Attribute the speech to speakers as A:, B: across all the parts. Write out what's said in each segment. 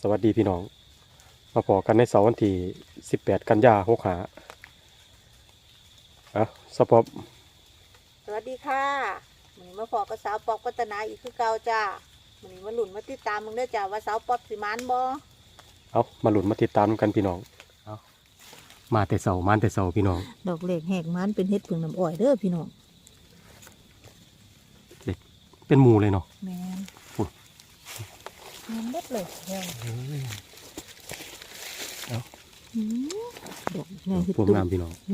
A: สวัสดีพี่น้อง มาพอกันในเสาร์วันที่ 18 กันยาหกหาอะสปอป
B: สวัสดีค่ะวันนี้มาพอกับสาวปอกปัตนาอีกคือเก่าจ้าวันนี้มาหลุนมาติดตามมึงเด้อจ้าว่าสาวปอบสิมานบ่
A: เอามาหลุนมาติดตามกันพี่น้องเอามาแต่เสาร์มาแต่เสาร์พี่น้อง
B: ดอกเหล็กแหกมันเป็นเห็ดผึ่งน้ำอ้อยเด้อพี่น้อง
A: เป็นหมูเลยเนาะ
B: แมน
A: อุ๊ย
B: แมนเด็ดเลยแม่น
A: เอา
B: หืมดอกไงเห็ด
A: พวง
B: ตุ้ม
A: งามพี่น้อง
B: แ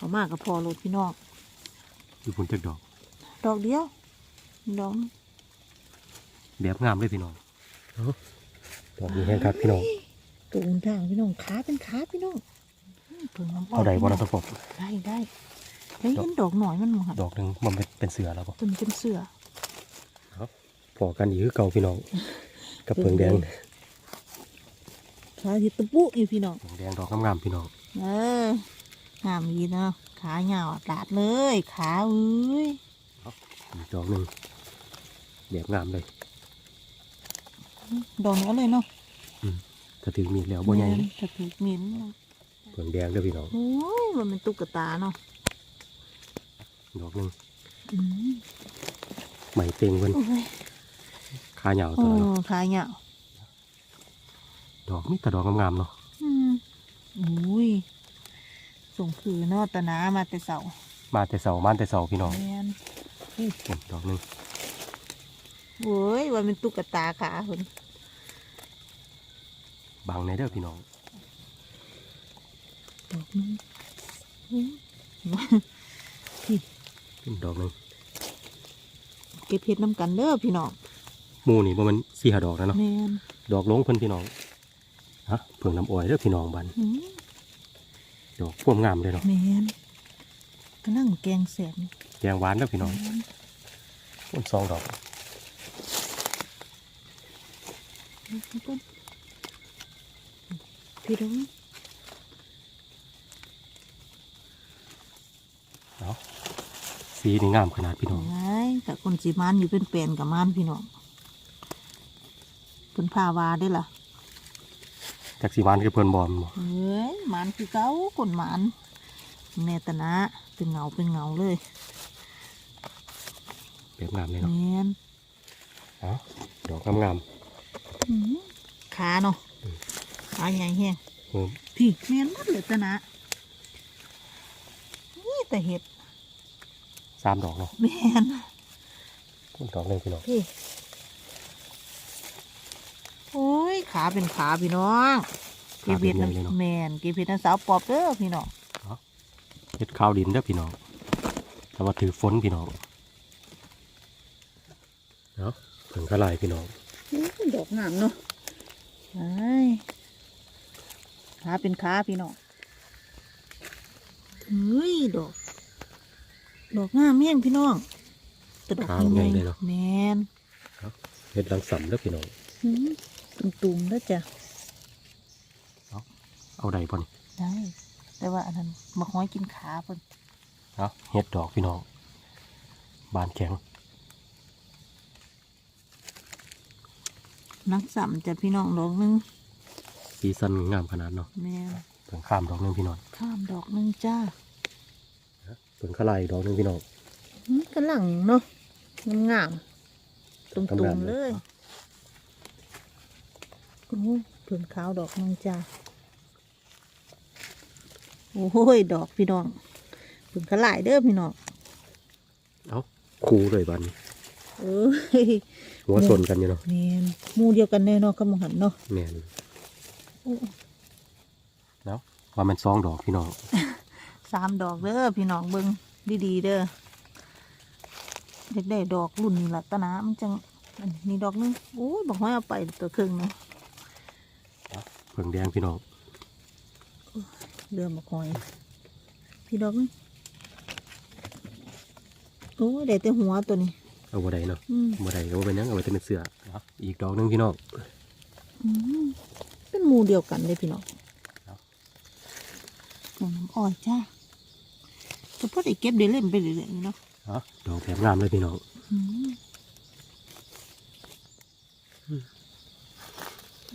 B: เนาะแต่จะอู้เขาบ่ได้
A: อีกดอกหนึงเป็นหมูเลยเนาะ
B: แมนเป็นหมือเลยเขามากกับพอโลดพี่น้อง
A: อยู่พุ่นเจ็ดดอก
B: ดอกเดียว ดอก
A: แบบงามเลยพี่น้องเอาดอกนี้แห้งครับพี่น้อง
B: ตูนทางพี่น้องขาเป็นขาพี่น้องเพิ่งน้ำ
A: เอาใดบ่นะสปอป
B: ได้ได้ได้เห็นดอกหน่อยมันมั้งค่ะ
A: ดอกหนึ่งมันเป็นเป็นเสือแล้วปะ
B: เป็นเป็นเสือ
A: พอกันอีกคือเก่าพี่น้องกับเพิงแดง
B: ขาที่ตะปุอยู่พี่น้อง
A: เพิงแดงดอกงามๆพี่น้อง
B: เออ งามดีเนาะขาเหงาดาดเลย ขาเอ้ย
A: อีกดอกหนึ่งแบบงามเลย
B: ดอกนี้เลยเนาะ
A: ถ้าถึงมีดแล้วบ่ใหญ่
B: แม่นจะถูกมิ้น
A: เพิงแดงเด้อพี่น้อง
B: โอ้ยมันเป็นตุ๊กตาเนาะ
A: ดอกหนึ่ง
B: อืม
A: ไหมเต็งเพิ่น
B: โอ้ย
A: ขาเหยาว
B: โอ้
A: ตัวเนาะ
B: ขาเหงา
A: ดอกมีแต่ดอกงามๆเนาะ
B: อืมอุ้ย ส่งคือเนาะตะนามาแต่เสา
A: มาแต่เสามาแต่เสาพี่น้อง
B: แมน
A: นี่ดอกหนึ่ง
B: โอ้ยว่าเป็นตุ๊กตาขาคน
A: บางในเด้อพี่น้อง
B: ดอกนึงอืม
A: ดอกหนึ่ง
B: เก็บเพชรน้ำกันเด้อพี่น้อง
A: หมูนี่บ่แมันสี่หาดอกนะเนาะ
B: แมน
A: ดอกหลงเพิ่นพี่น้องฮะเพิ่งน้ำอ้อยเด้อพี่น้องบัน
B: อืม
A: ดอกพวงงามเลยเนาะ
B: แมนกำลังแกงแสบนี่
A: แกงหวานเด้อพี่น้อง
B: แม่น
A: ต้นสองดอก
B: ต้นพี่ดอง
A: เนาะสีนี่งามขนาดพี่น้อง
B: ไงแต่คนสีมันอยู่เป็นแปลนกับมันพี่น้องเป็นพาวาได้อล่ะ
A: จากสีหวานคือเพิ่นบอมบ่
B: เอ้ยมันคือเก้าคนมันแน่ตะนะเป็นเงาเป็นเงาเลย
A: แบบงามเลย
B: แม
A: เนาะ
B: น
A: เอ้าดอกงาม
B: อื้อหือขาเนาะขาใหญ่แฮง
A: ๆเออ
B: พี่แมนหมัดเลยตะนะนี่แต่เห็ด
A: สามดอกเนาะ
B: แมน
A: ต้นดอกหนึงพี่น้อง
B: พี่โอ้ย ขาเป็นขาพี่น้อง
A: ขา
B: เก็บ
A: เป็
B: เห็
A: น
B: ด
A: ใหญ่เลยเนาะ
B: น้ำแมนเก็บเห็ดน้ำสาวปอบเด้อพี่น้อง
A: เฮ็ดข้าวดินเด้อพี่น้องแต่ว่าถือฝนพี่น้องเนาะเพิ่งกระลายพี่น้อง
B: อื้อดอกงามเนาะไอ้ขาเป็นขาพี่น้องเฮ้ยดอกดอกงามแม่งพี่น้องแต่ดอก
A: ขาวใหญ่เลยเนาะ
B: แมน
A: เฮ็ดรังสำเด้อพี่น้อง
B: อื้อ ตุ่มๆแล้วจ้ะ
A: เอาใดพ่น
B: ได้ แต่ว่าอันนั้นมาห้อยกินขาเพิ่น
A: เนาะเฮ็ดดอกพี่น้อง บานแข็ง
B: นักสัมจ้ะพี่น้องดอกหนึง
A: สีสันงามขนาดเนาะ
B: แม่น
A: เพิ่งข้ามดอกหนึงพี่น้อง
B: ข้ามดอกหนึงจ้า
A: เพิ่งกระลายอีกดอกหนึงพี่น้อง
B: หืมกำลังเนาะงามๆตุ่
A: งาม
B: ม
A: ๆ
B: ๆ
A: เล
B: เลยย โอ้เพิ่นขาวดอกหนึงจ้าโอ้ย ดอกพี่น้องเพิ่นขลายเด้อพี่น้อง
A: เอ้าคูเลยบานนี้
B: เอ้ย
A: หัวสนกันอยู่เนาะ
B: แม่นหมู่เดียวกันแน่เนาะกับหมหันเนาะ
A: แม่น
B: โอ้
A: แล้วว่ามันซองดอกพี่น้อง
B: สามดอกเด้อพี่น้องเบิ่งดีๆเด้อเด็กได้ดอกรุ่นนี้ละตะนะมันจังอันนี้ดอกหนึงโอ้ยบอกให้เอาไปตัวครึ่งเนาะ
A: เพิ่งแดงพี่น้อง
B: เรือมาคอย พี่ดอกนี่โอ้ยได้แต่หัวตัวนี้
A: เอาบ่ได้เนาะ
B: อืม
A: บ่ได้ก็บ่เป็นหยังเอาไว้แต่เป็นเสือเอาอีกดอกหนึงพี่น้อง
B: อืมเป็นหมูเดียวกันเลยพี่น้อง
A: ครับ
B: น้ำอ้อยจ้าจะพอได้เก็บได้เล่นไปเรื่อยๆนี่เนาะ
A: เอาดอกแบบงามเลยพี่น้อง
B: อืม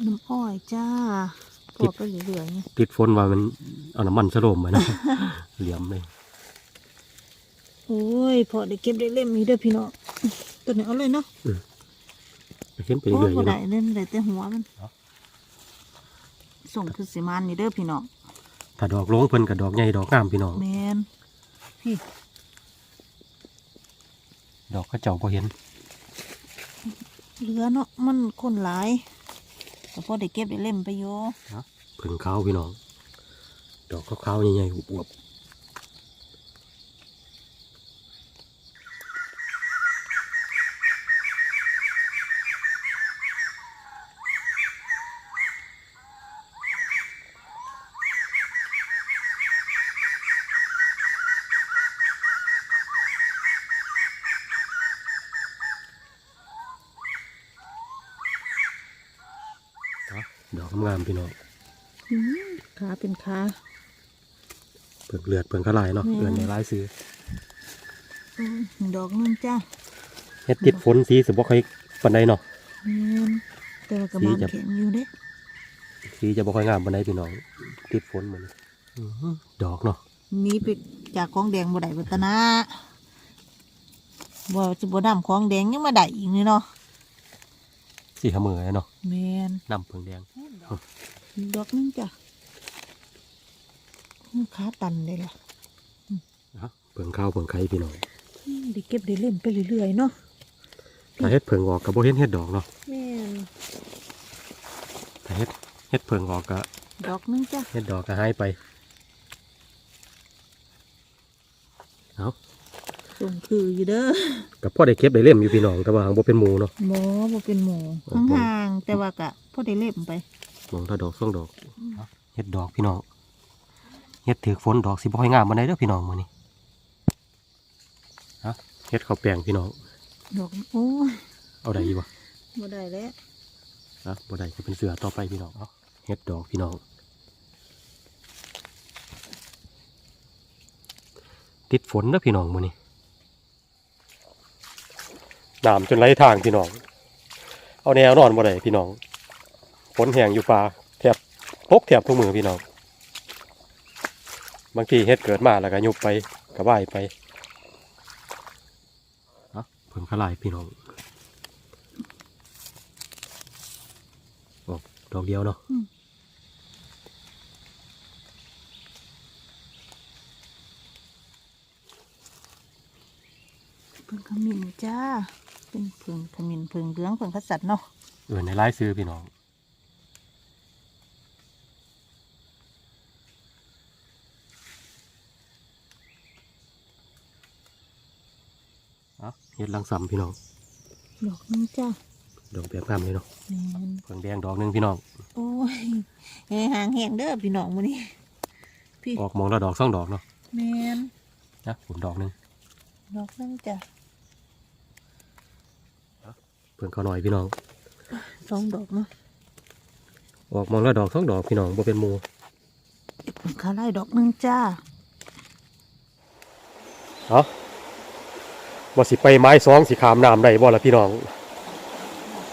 B: น้ำอ้อยจ้าปอกไปเรื่อยๆนี่
A: ติดฝนว่ามันเอาน้ำมันสโลมมานะ เหลี่ยมเลย
B: โอ้ยพอได้เก็บได้เล่มมีเด้อพี่น้องตัวนี้เอาเลยเนาะ
A: เห็นไป
B: โอ้
A: เรื่อยๆอ
B: บ่
A: ยู่
B: ได้
A: เนาะ
B: เล่นได้แต่หัวมัน
A: เนาะ
B: ส่งคือสิมานนี่เด้อพี่น้อง
A: ถ้าดอกลงเพิ่นกับดอกใหญ่ดอกงามพี่น้อง
B: แมนพี่
A: ดอกเขาเจ้าพอเห็น
B: เหลือเนาะมันคนหลาย แต่พอได้เก็บได้เล่มไปโย
A: เพิ่งขาวพี่น้อง ดอกขาวๆใหญ่ๆอวบๆ งามๆพี่น้อง
B: อืมขาเป็นขา
A: เพิ่งเลือดเพิ่งกระลายเนาะ
B: แม่
A: เลือดในลายซื้อ
B: อืมดอกนึงจ้า
A: เฮ็ดติดฝนสีสิบ่ค่อยปานใดเนาะ
B: แมนแต่ว่ากระ
A: สี
B: บาล
A: จะ
B: แข็งอยู่เด้
A: สีจะบ่ค่อยงามปานใดพี่น้อง ติดฝนเหมือนอื้อหือดอกเนาะ
B: มีไปจากของแดงบ่ได้บัตนาบ่จะบ่ดำของแดงยังมาได้อีกนี่เนาะ
A: สีขาวเหมือเนาะ
B: แมน
A: น้ำเพิ่งแดง
B: ดอกนึงจ้ะอืมขาตันเลยล่ะ
A: นะเพิ่งข้าวเพิ่งไข่พี่น้อง
B: อืมได้เก็บได้เล่นไปเรื่อยๆเนาะ
A: ถ้าเฮ็ดเพิ่งออกก็บ่เห็นเฮ็ดดอกเนาะ
B: แม่น
A: ถ้าเฮ็ดเฮ็ดเพิ่งออกก็
B: ดอกนึงจ้ะ
A: เฮ็ดดอกก็หายไปเอา
B: ส่งคืออยู่เด้อ
A: กับพ่อได้เก็บได้เล่มอยู่พี่น้องแต่ว่าหางบ่เป็นหมูเนาะ
B: หมอบ่เป็นหมู
A: โอ้โห
B: ห่างๆแต่ว่ากะพอได้เล่มไป
A: มองถ้าดอกสองดอกเฮ็ดดอกพี่น้องเฮ็ดถือฝนดอกสิบ่ค่อยงามปานใดเด้อพี่น้องมื้อนี้ฮะเฮ็ดข้าวแป้งพี่น้อง
B: ดอกโอ้ย
A: เอาได้อยู่บ่
B: บ่ได้แล้ว
A: นะบ่ได้ก็เป็นเสือต่อไปพี่น้องเอาเฮ็ดดอกพี่น้องติดฝนเด้อพี่น้องมื้อนี้น้ำจนไหลทางพี่น้อง เอาแนวนอนบ่ได้พี่น้อง ฝนแห้งอยู่ป่าแทบพกแทบทุกมือพี่น้องบางทีเฮ็ดเกิดมาแล้วก็ยุบไปก็ว่ายไปเนาะเพิ่มขลายพี่น้องออกดอกเดียวเนาะ
B: เพิ่งขมิ้นจ้า เป็นเพิ่งขมิ้นเพิ่งเหลืองเพิ่งขสัตว์เนาะ
A: เอื่นในไล่ซื้อพี่น้อง เอาเฮ็ดลังซ้ำพี่น้อง
B: ดอกนึงจ้า
A: ดอกแบบงามเลยเนาะ
B: แม่น
A: เพิ่งแดงดอกหนึงพี่น้อง
B: โอ้ยเฮ้หางแห้งเด้อพี่น้องมื้อนี้พี่
A: ออกมองแล้วดอกสองดอกเนาะ
B: แม่น
A: นะผมดอกหนึง
B: ดอกนึงจ้ะ
A: เพิ่งเขาหน่อยพี่น้อง
B: สองดอกเนาะ
A: ออกมองแล้วดอกสองดอกพี่น้องบ่เป็นหมู
B: เพิ่งขาไล่ดอกนึงจ้า
A: เอา บ่สิไปไม้สองสิขามน้ำได้บ่ล่ะพี่น้อง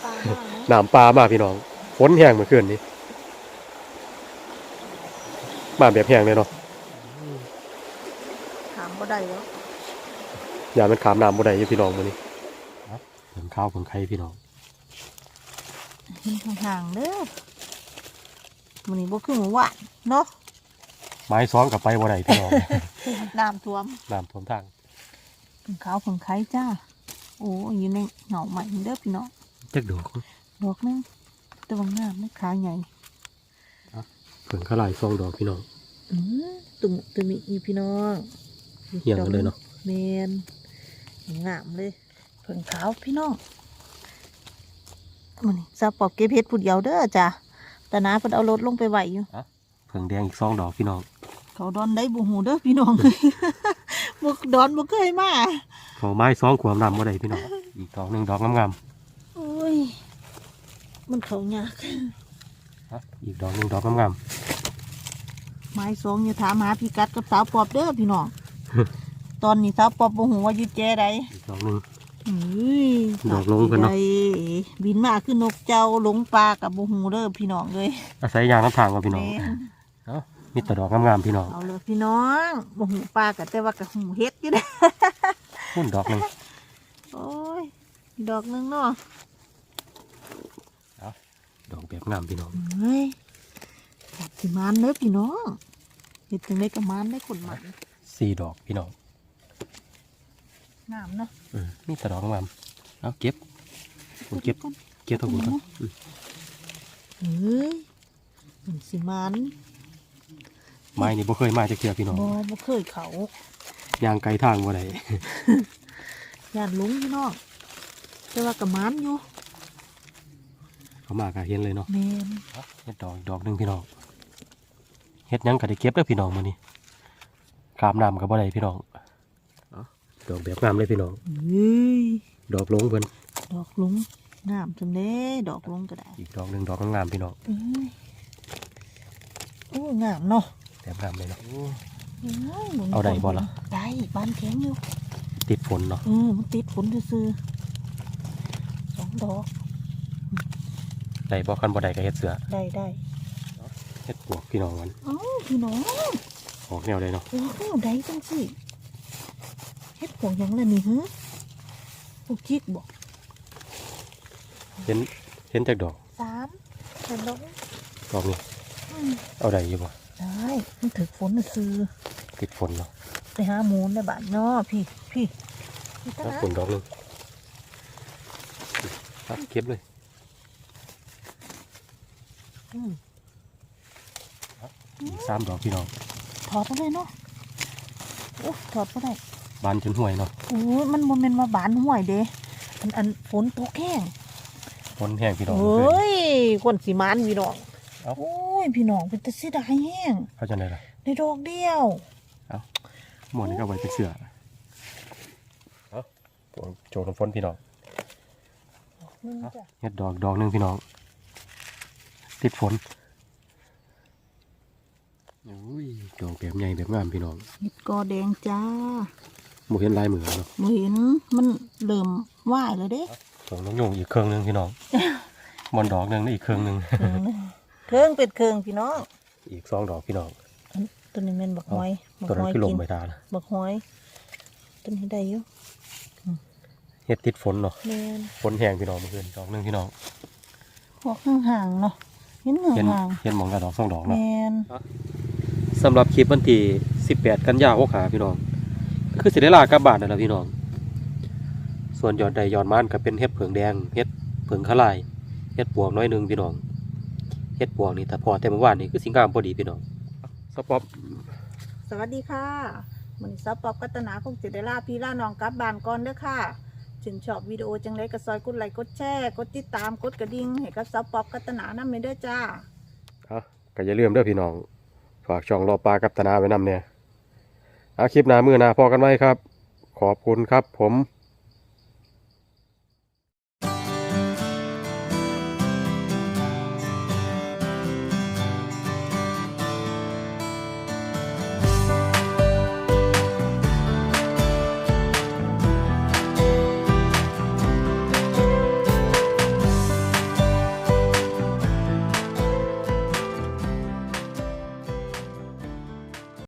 B: ปลา
A: น้ำปลามาพี่น้องฝนแห้งเมื่อคืนนี้ มาแบบแห้งเลยเนาะ
B: ถามบ่ได้แล้ว
A: อย่ามันขามน้ำบ่ได้อยู่พี่น้องมื้อนี้เพิ่งข้าวเพิ่งไข่พี่น้อง
B: เห็นห่างๆเด้อมื้อนี้บ่คือหมู่ว่านเนาะ
A: ไม้สองกับไปบ่ได้พี่น้อง
B: น้ำท่วม
A: น้ำท่วมทาง
B: เพิ่งขาวเพิ่งไข่จ้า โอ้ยอยู่ในเหงาใหม่เด้อพี่น้อง
A: จักดอก
B: ดอกนึงแตัวางามไม่ขาใหญ่
A: เพิ่งเขาหลายซองดอกพี่น้อง
B: อืมตุ่มตุ่มอีพี่น้อง
A: เหี่ยงกันเลยเนาะ
B: เมนงามเลยเพิ่งขาวพี่น้องมันนี่ซาปอบเก็บเห็ดผู้เดียวเด้อจ้ะแต่นาเพิ่นเอารถลงไปไหวอยู่
A: เพิ่งแดงอีกซองดอกพี่น้อง
B: เขาดอนได้บูหูเด้อพี่น้อง บุกดอนบุกเคยมา
A: เเขาไม้สองขวบนำบ่ได้พี่น้องอีกดอกหนึ่งดอกงาม
B: โอ้ย มันเขายาก
A: ๆฮะอีกดอกหนึ่งดอกงาม
B: ไม้สองอย่าถามหาพี่กัดกับสาวปอบเด้อพี่น้องตอนนี้สาวปอบบ่ฮู้ว่าอยู่แจใด
A: ๆอีกดอกหนึ่ง
B: เฮ้ย
A: ดอกลงเพิ่นเนาะ
B: ไบินมาคือนกเจ้าหลงปลากับบ่ฮู้เด้อพี่น้องเลย
A: อาศัยยางน้ำทางกับพี่น้อง
B: แม่น
A: เอ้า มีแต่ดอกงามๆพี่น้อง
B: เอาเลยพี่น้องบ่ฮู้ปลากับแต่ว่ากับฮู้เฮ็ดอยู่เด้อ
A: พุ่นดอกหนึ่ง
B: โอ้ยดอกหนึงเนาะ
A: ดอกแบบงามพี่น้อง
B: เฮ้ยจัดสิมานเด้อพี่น้องเฮ็ดจังได๋ก็มานได้คนมัน
A: สี่ดอกพี่น้อง
B: งามเนาะ
A: อืมมีแต่ดอกงามเอาเก็บผมเก็บ
B: ก่อน
A: เก็บทั้งหมดก่อนอืม
B: เฮ้ยมันสิมาน
A: ไม้นี่บ่เคยมาจากเทื่อพี่น้อง
B: บ่บ่เคยเขา
A: ยางไกลทางบ่ได้
B: ย่านหลงพี่น้องแต่ว่าก็มานอยู่
A: เขามาก็เห็นเลยเนาะ
B: แม่น
A: เฮ็ดดอกอีกดอกหนึงพี่น้องเฮ็ดหยังก็ได้เก็บเด้อพี่น้องมื้อนี้ขามน้ำก็บ่ได้พี่น้องเอาดอกแบบงามเลยพี่น้อง
B: เฮ้ย
A: ดอกหลงเพิ่น
B: ดอกหลุงงามจังเด้ดอกหลุงก็ได้
A: อีกดอกหนึงดอกงามๆพี่น้อง
B: เอ้ยโอ้งามเนาะ
A: แบบงามเลยเนาะ
B: โอ้ยหมุน
A: เอาได้บ่ล่ะ
B: ได้บานแข็งอยู่
A: ติดฝนเนาะ
B: เออมันติดฝนซื่อๆสองดอก
A: ได้บ่คันบ่ได้ก็เฮ็ดเสือ
B: ได้ได้
A: เฮ็ดปวกพี่น้องมัน
B: เอ้าพี่น้อง
A: ออกแนวใดเนาะ
B: โอ้โหได้จังสิเฮ็ดผงหยังล่ะนี่ฮะพวกจิกบอก
A: เห็นเห็นจากดอก
B: สามเห็นดอก
A: ดอกนี้
B: อืม
A: เอาได้อยู่บ่
B: ได้มันถึกฝนซื่อ
A: ติดฝนเนาะ
B: ไปหาหมูนได้บ้านเนาะพี่พี่พี่ตา
A: แล้วฝนดอกหนึงครับเก็บเลย
B: อืม
A: อีกสามดอกพี่น้อง
B: ถอดมาเลยเนาะโอ้ถอดมาได้
A: บานจนห่วยเนาะ
B: โอ้ยมันโมเมนมาบานห่วยเด้อันอันฝนตกแห้ง
A: ฝนแห้งพี่น้อง
B: เฮ
A: เพื่อน้
B: ยคนสีมานพี่น้อง
A: เอ้า
B: โอ้ยพี่น้องเป็นตะเสียดายแห้ง
A: เขาจะได้ล่ะ
B: ในดอกเดียว
A: หมดนี่ก็ไว้เป็นเสือเอาฝนโจรฝนพี่น้อง
B: นึงจ้ะ
A: เฮ็ดดอกดอกหนึงพี่น้อง ติดฝนอุ้ยดอกแบบใหญ่แบบงามพี่น้อง
B: เห็ดกอแดงจ้า
A: บ่เห็นลายมือเนาะ
B: บ่เห็นมันเริ่มว่ายแล้วเด้
A: ส่งน้องโยงอีกเครื่องหนึงพี่น้องบอนดอกหนึงนี่อีกเครื่องหนึง
B: เครื่องเป็ดเครื่องพี่น้อง
A: อีกสองดอกพี่น้อง
B: อันตัวนี้แม่นบักหอยบัก
A: ตัว
B: ห
A: นั้น
B: อย
A: คือล
B: กิ
A: ม
B: น
A: ไปทาน
B: บักหอยตัวนี้ได้อยู่
A: เฮ็ดติดฝนเนาะ
B: แม่น
A: ฝนแห้งพี่น้องเมื่อคืนดอกหนึงพี่น้อง
B: พวกห่างๆเนาะเห็น
A: เห็น
B: ห่าง
A: เห็นหมองกระดอกสองดอก
B: ๆ
A: เนาะ
B: แม่น
A: สำหรับคลิปวันที่ 18 กันยายนหาพี่น้องก็คือสิได้ลากลับบ้านนั่นแหละพี่น้อง ส่วนยอดใดยอดมันก็เป็นเห็ดเผืองแดงเห็ดเผืองขะลายเห็ดปวกน้อยหนึงพี่น้อง เห็ดปวกนี่แต่พอแต่เมื่อวานนี่คือสิงามพอดีพี่น้องสปอป
B: สวัสดีค่ะมันนี้ซับปอบกัตนาคงสิได้ลาพี่ล่าน้องกลับบ้านก่อนเด้อค่ะถึงชอบวิดีโอจังไรก็ซอยกดไลค์กดแชร์กดติดตามกดกระดิ่งให้กับซับปอบกัตนานำไปเด้อจ้า
A: เอาก็อย่าลืมเด้อพี่น้อง ฝากช่องรอปลากับตนาไว้นำเนี่ยเอาคลิปหน้ามือหน้าพอกันไว้ครับ ขอบคุณครับผม